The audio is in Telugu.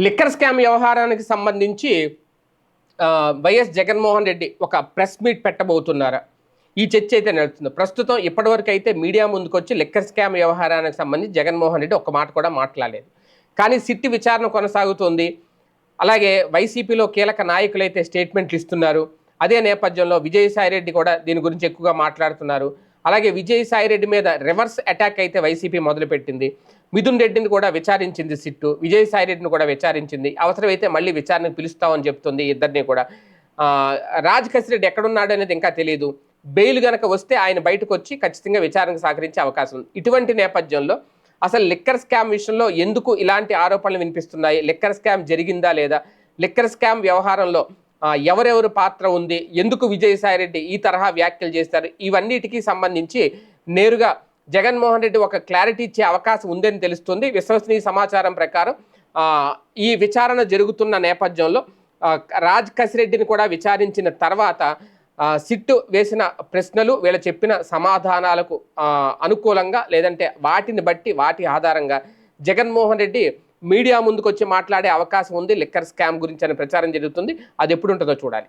లిక్కర్ స్కామ్ వ్యవహారానికి సంబంధించి వైఎస్ జగన్మోహన్ రెడ్డి ఒక ప్రెస్ మీట్ పెట్టబోతున్నారా? ఈ చర్చ అయితే నడుస్తుంది. ప్రస్తుతం ఇప్పటివరకు అయితే మీడియా ముందుకొచ్చి లిక్కర్ స్కామ్ వ్యవహారానికి సంబంధించి జగన్మోహన్ రెడ్డి ఒక మాట కూడా మాట్లాడలేదు. కానీ సిట్టి విచారణ కొనసాగుతోంది. అలాగే వైసీపీలో కీలక నాయకులు అయితే స్టేట్మెంట్లు ఇస్తున్నారు. అదే నేపథ్యంలో విజయసాయిరెడ్డి కూడా దీని గురించి ఎక్కువగా మాట్లాడుతున్నారు. అలాగే విజయసాయిరెడ్డి మీద రివర్స్ అటాక్ అయితే వైసీపీ మొదలుపెట్టింది. మిథున్ రెడ్డిని కూడా విచారించింది సిట్టు. విజయసాయిరెడ్డిని కూడా విచారించింది. అవసరమైతే మళ్ళీ విచారణకు పిలుస్తామని చెప్తుంది ఇద్దరిని కూడా. రాజ్ కసిరెడ్డి ఎక్కడున్నాడు అనేది ఇంకా తెలియదు బెయిల్ గనక వస్తే ఆయన బయటకు వచ్చి ఖచ్చితంగా విచారణకు సహకరించే అవకాశం ఉంది. ఇటువంటి నేపథ్యంలో అసలు లిక్కర్ స్కామ్ విషయంలో ఎందుకు ఇలాంటి ఆరోపణలు వినిపిస్తున్నాయి? లిక్కర్ స్కామ్ జరిగిందా లేదా? లిక్కర్ స్కామ్ వ్యవహారంలో ఎవరెవరు పాత్ర ఉంది ఎందుకు విజయసాయిరెడ్డి ఈ తరహా వ్యాఖ్యలు చేస్తారు ఇవన్నిటికీ సంబంధించి నేరుగా జగన్మోహన్ రెడ్డి ఒక క్లారిటీ ఇచ్చే అవకాశం ఉందని తెలుస్తుంది. విశ్వసనీయ సమాచారం ప్రకారం ఈ విచారణ జరుగుతున్న నేపథ్యంలో రాజ్ కసిరెడ్డిని కూడా విచారించిన తర్వాత సిట్టు వేసిన ప్రశ్నలు వీళ్ళు చెప్పిన సమాధానాలకు అనుకూలంగా లేదంటే వాటిని బట్టి వాటి ఆధారంగా జగన్మోహన్ రెడ్డి మీడియా ముందుకు వచ్చి మాట్లాడే అవకాశం ఉంది. లిక్కర్ స్కామ్ గురించి అనే ప్రచారం జరుగుతుంది. అది ఎప్పుడు ఉంటుందో చూడాలి.